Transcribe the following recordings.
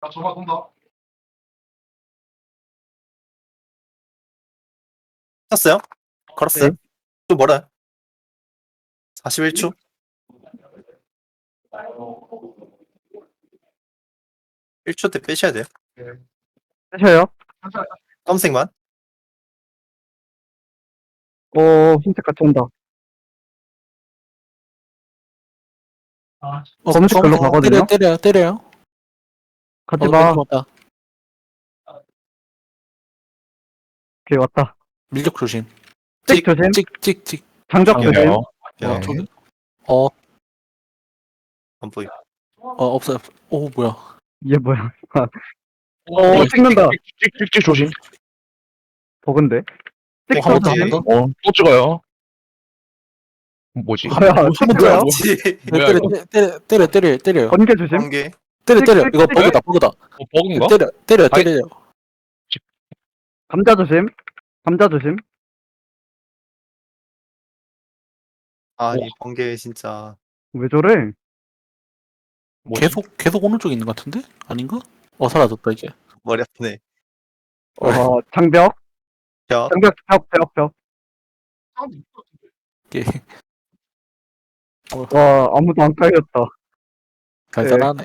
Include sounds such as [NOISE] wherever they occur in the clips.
나 전화 돈다. 쳤어요? 걸었어요? 네. 좀 멀어요. 41초. 1초 때 빼셔야 돼요. 하셔요. 검색만. 오, 흰색 같이 온다. 어, 검은색 검- 가거든요? 때려, 때려요, 때려요. 가지 어, 마. 맞다. 오케이, 왔다. 밀격 조심. 찍 조심. 찍, 찍, 찍. 장작 조심. 요 어, 네. 저기. 어, 안 보이. 어, 없어요. 오, 뭐야. 이게 뭐야. [LAUGHS] 어, 찍는다. 찍찍찍 조심. 버근데. 네, 찍한번 더, 한 조심. 번 더. 어, 또 찍어요. 뭐지? 뭐야, 한번 찍어요? 더. 지 뭐야, 때려, 이거? 때려, 때려, 때려, 때려. 번개 조심. 관계. 때려, 찍, 때려. 찍, 이거 찍. 버그다, 버그다. 어, 버그인가? 때려, 때려, 아이. 때려. 감자 조심. 감자 조심. 아, 이 번개 진짜. 왜 저래? 뭐지? 계속, 계속 오른쪽에 있는 것 같은데? 아닌가? 어, 사라졌다, 이제. 머리 아프네. 어, 장벽. 자, 장벽, 벽, 벽, 벽. 이게 와, 아무도 안 깔렸다. 달달하네.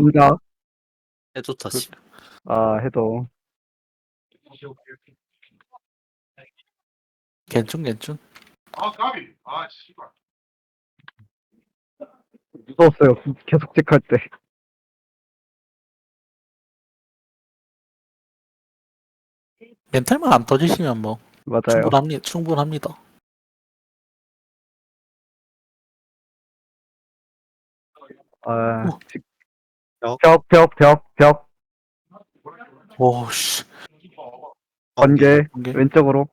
감자. 해줬다, 씨. 아, 해도. 괜춘, 괜춘. 아, 까비. 아, 씨발. 무서웠어요. 계속 찍할 때. 멘탈만 안 터지시면 뭐, 맞아요. 충분합니다. 충분합니다. 아, 어. 찍- 벽. 벽, 벽, 벽, 벽. 오, 씨. 번개. 번개. 왼쪽으로.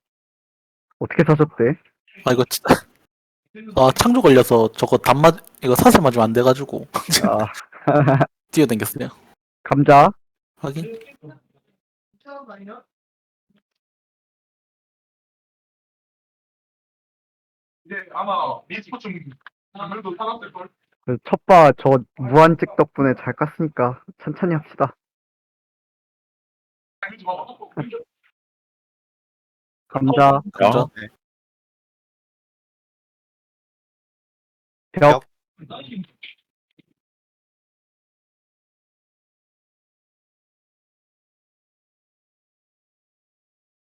어떻게 사셨대? 아, 이거 진짜. 아, 창조 걸려서 저거 단맞, 이거 사슬 맞으면 안 돼가지고. 아, [LAUGHS] 뛰어댕겼어요. 감자. 확인. 이제 아마 미스포츠 장면도 살았을걸. 그 첫바 저 무한찍 덕분에 잘 깠으니까 천천히 합시다. 감자, 감자. 네. 벽,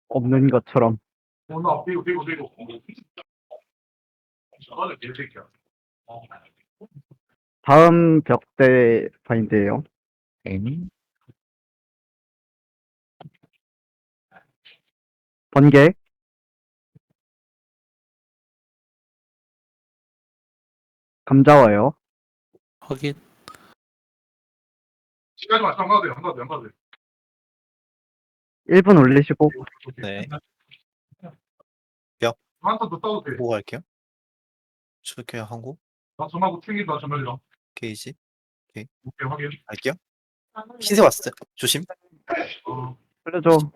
없는 것처럼. 다음 벽대 바인드예요. 음. 번개, 감자 와요. 확인. 시간이 맞안 가도 돼, 안 가도 돼, 안 가도 돼. 1분 올리시고 네. 한턴 더 따도 돼. 보고 갈게요. 저렇게 하고, 나 전화고 튕긴다, 전화리랑. 게이지. 오케이, 확인. 갈게요. 흰색 왔어요. 조심. 어, 살려줘.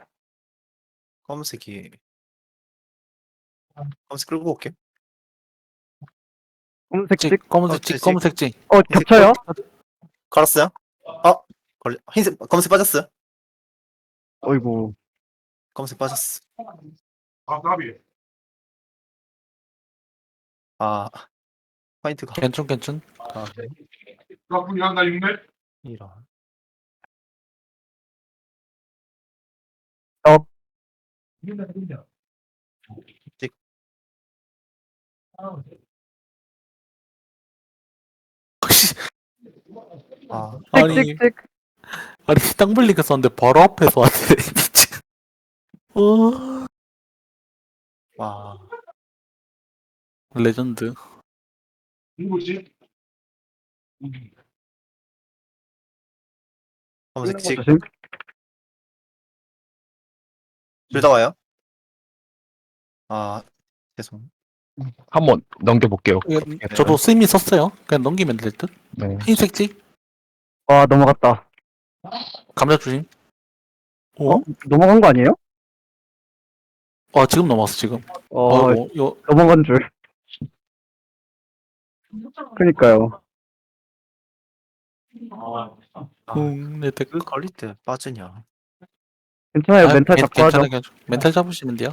검은색이. 검은색 끌고 올게요. 검은색 찍, 찍. 검은색 어, 찍, 찍. 검은색 찍. 어, 겹쳐요? 걸었어요? 어? 걸려. 흰색, 검은색 빠졌어요. 어이구. 검은색 빠졌어. 아, 까비. 아, 화이트가. 괜춘, 괜춘. 아, 나 분이 한나 육네. 이런. 찍. 아, 아니, 찍찍찍. 아니, 땅블링크 썼는데 바로 앞에서 왔네. [LAUGHS] 미친. 어, 와. 레전드. 누구지? 검은색 찍. 조심. 둘다 와요? 아, 죄송. 한번 넘겨볼게요. 이거 저도 스미 썼어요. 그냥 넘기면 될 듯. 네. 흰색 찍. 와, 넘어갔다. 감자 조심. 오? 어? 넘어간 거 아니에요? 어, 지금 넘어왔어, 지금. 어, 어, 어, 이거, 넘어간 줄. 그니까요. 응, 내 덱. 그 걸릴 때 빠지냐. 괜찮아요. 아, 멘탈 괜- 잡고 하죠. 괜찮아, 괜찮아. 멘탈 잡으시면 돼요.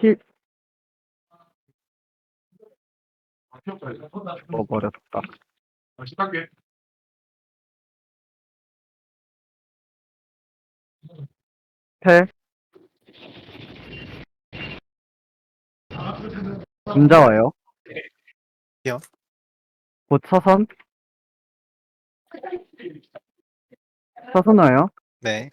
힐 아. 먹어버렸다. 아, 시작할게. 패. 감자 와요. 요. 곧 서선. 서선 와요. 네.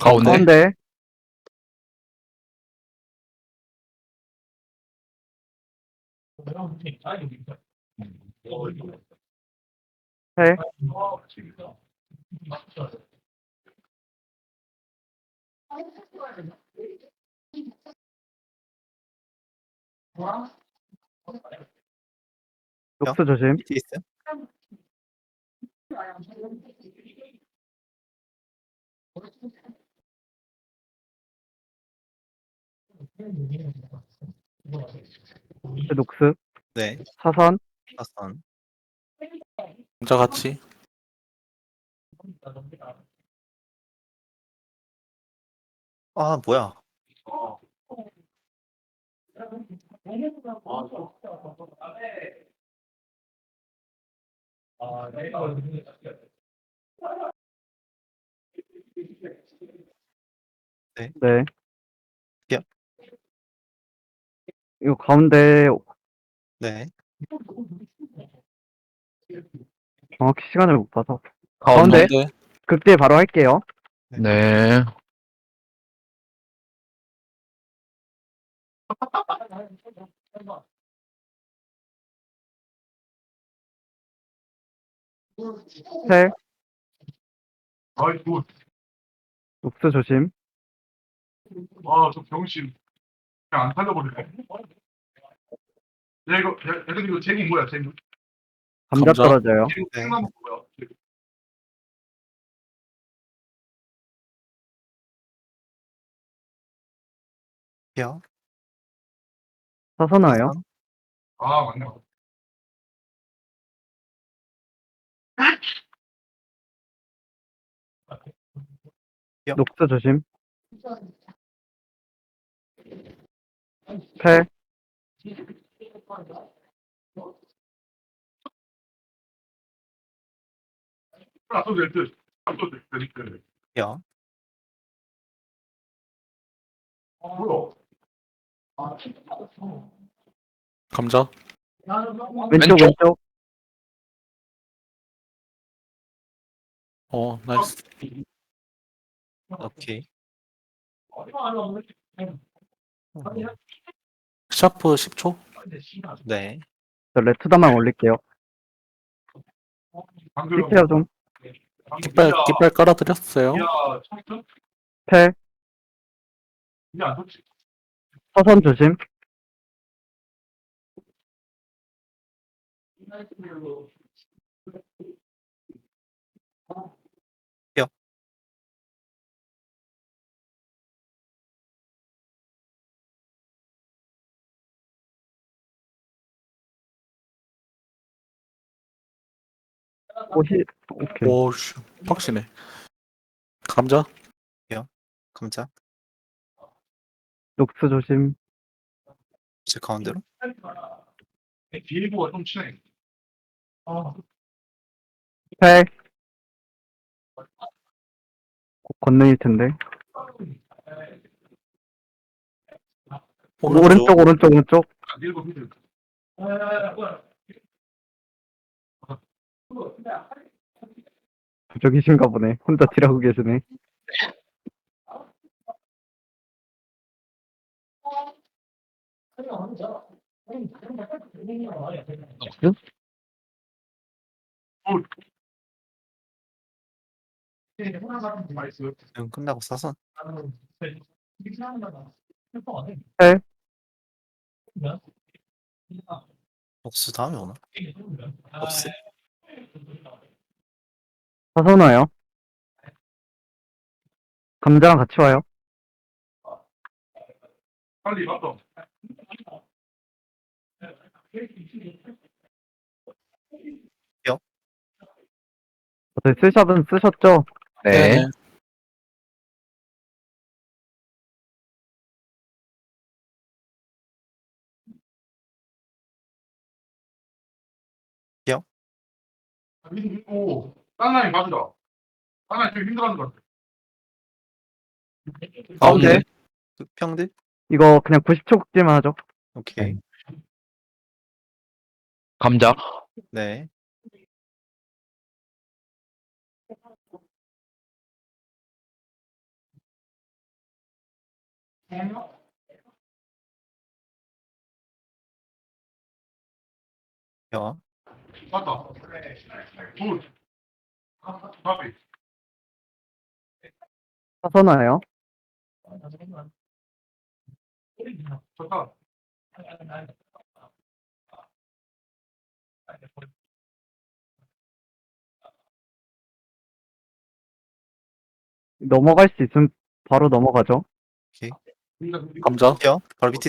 가운데. 가운데. 패. 녹스 조심. 밑에 있어요? 녹스. 네. 사선. 사선. 혼자 같이. 아, 뭐야. 네. 야. 이거 가운데 네. 정확히 시간을 못 봐서. 가운데. 가운데. 바로 할게요. 네. 패. 아이, 굿. 녹스 조심. 아, 저 병신. 그냥 안 살려버리네. 야, 이거, 야, 애들 이거 제목 뭐야, 제목? 감자, 감자. 떨어져요. 제목 네. 생나무 뭐야? 제목. 요. 사선 와요. 아, 맞네. 녹스 조심. 패. 안 써도 될 듯. 안 써도 될 듯. 요. 뭐야? 감자. 왼쪽, 왼쪽. 왼쪽. 어, 나이스. 오케이. 샤프 10초? 네. 저 레투다만 올릴게요. 밑에요 좀. 깃발, 깃발 깔아드렸어요. 야, 청춘? 패. 이게 안 좋지. 서선 조심. 옷이 오케이. 오, 씨. 빡시네. 감자? 감자. 녹스 조심. 제 가운데로. 비일보가 좀 친해. 아, 패. 곧 건너일 텐데. 오른쪽 오른쪽 오른쪽. 안 일보 미들. 저기신가 보네. 혼자 딜하고 계시네. 나이스. 지금 끝나고 사선. 네. 복수 다음에 오나? 없어. 사선 와요. 감자랑 같이 와요. 빨리 맞다. 저희 스샷은 쓰셨죠? 네. 믿고 딴 라인 맞으라. 딴 라인 좀 힘들어하는 것 같아. 가운데. 평들? 이거 그냥 90초 극딜만 하죠. 오케이. 감자. 네. 야, 맞다. 굿. 바비. 사선 와요. 넘어갈 수 있으면 바로 넘어가죠. 감자. 튀어? 바로 있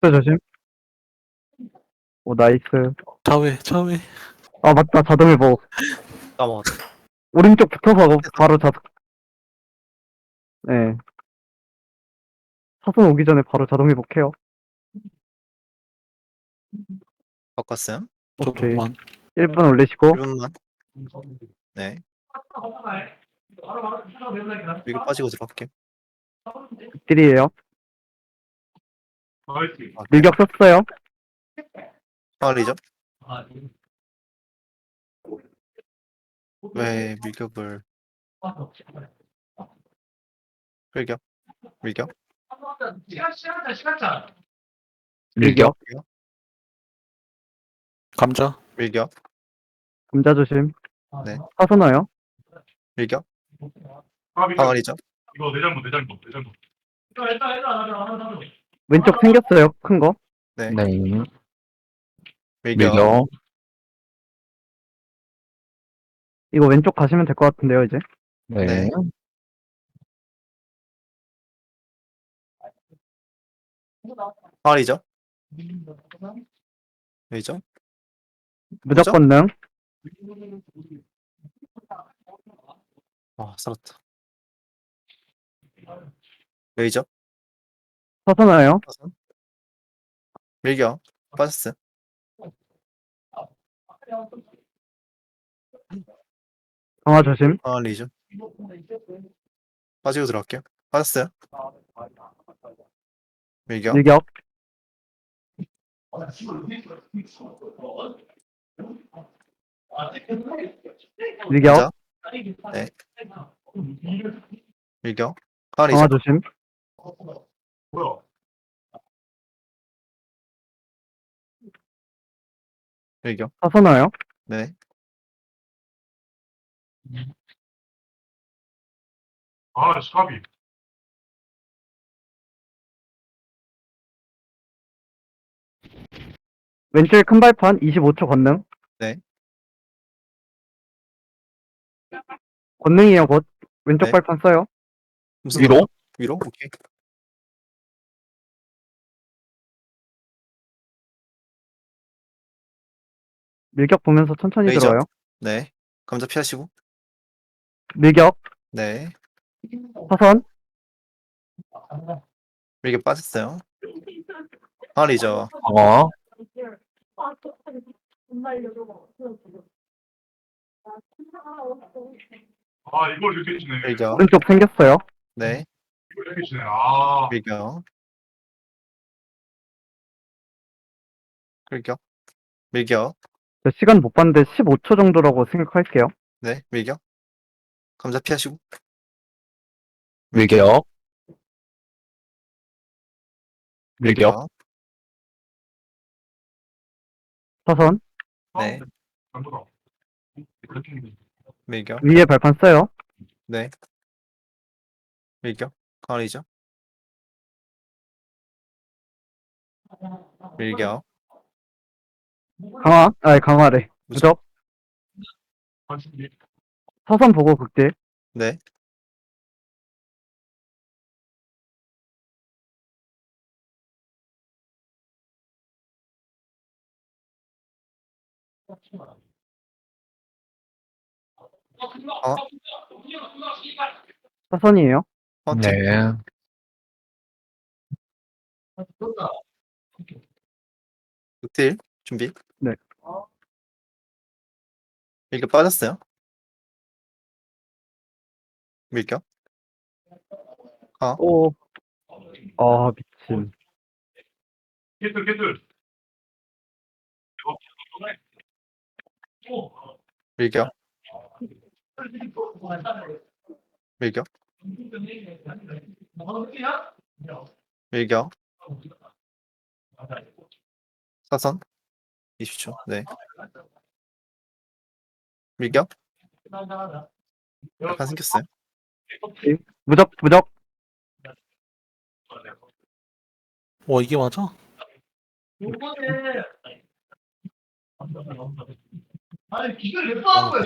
독도 조심. 오, 나이스. 차회, 차회. 아, 맞다. 자동 회복. 까먹었다. 오른쪽 붙어서 바로 자동. 네. 사선 오기 전에 바로 자동 회복해요. 바꿨어요? 오케이. 조금만. 1분 올리시고. 1분만. 네. 이거 빠지고 들어갈게요. 극딜이에요. 나이스. 밀격 썼어요. 파울이죠? 왜 밀격을 밀격? 밀격? 밀격. 감자. 밀격? 감자 조심. 네. 사선 와요. 밀격? 파울이죠? 이거 내 잘못, 내 잘못, 내 잘못. 왼쪽 생겼어요. 큰 거. 네. 네. 밀격. 이거 왼쪽 가시면 될 것 같은데요, 이제. 네. 네. 파울이죠? 왜죠? 무조건 능. 아, 살았다. 왜죠? 사선 와요. 밀격? 빠졌어요? 강화 조심. 파울이죠? 빠지고 들어갈게요. 빠졌어요? 밀격? 밀격. 밀격. 감자? 네. 파울이죠? 강화 조심. 뭐야? 사선 와요. 네. 아, 스카비. 왼쪽에 큰 발판 25초 건능. 네. 건능이에요, 곧. 왼쪽 네. 발판 써요. 무슨 위로? 위로? 오케이. 밀격 보면서 천천히 레이저. 들어와요. 네. 감자 피하시고. 밀격. 네. 사선. 밀격 빠졌어요. 파울이죠? 어. 아, 이걸 이렇게 치네. 밀격? 오른쪽 생겼어요. 네. 이걸 이렇게 치네. 아, 밀격? 밀격. 밀격. 저 시간 못 봤는데 15초 정도라고 생각할게요. 네, 밀격. 감자 피하시고. 밀격. 밀격. 사선 네. 그렇게 밀격. 위에 발판 써요. 네. 밀격. 강화리죠. 밀격. 강화, 아니 강화래. 무적. 사선 보고 극딜. 네. 사선이에요. 헌팅. 네. 극딜 준비. 네. 밀격 빠졌어요. 밀격. 오. 아 미친. 개들 개들. 밀격. 밀격. 밀격. 사선. 20초. 네. 밀격. 약간 생겼어요. 무적 무적. 와 이게 맞아? 요번에 아니 기절 왜 빠는 거야?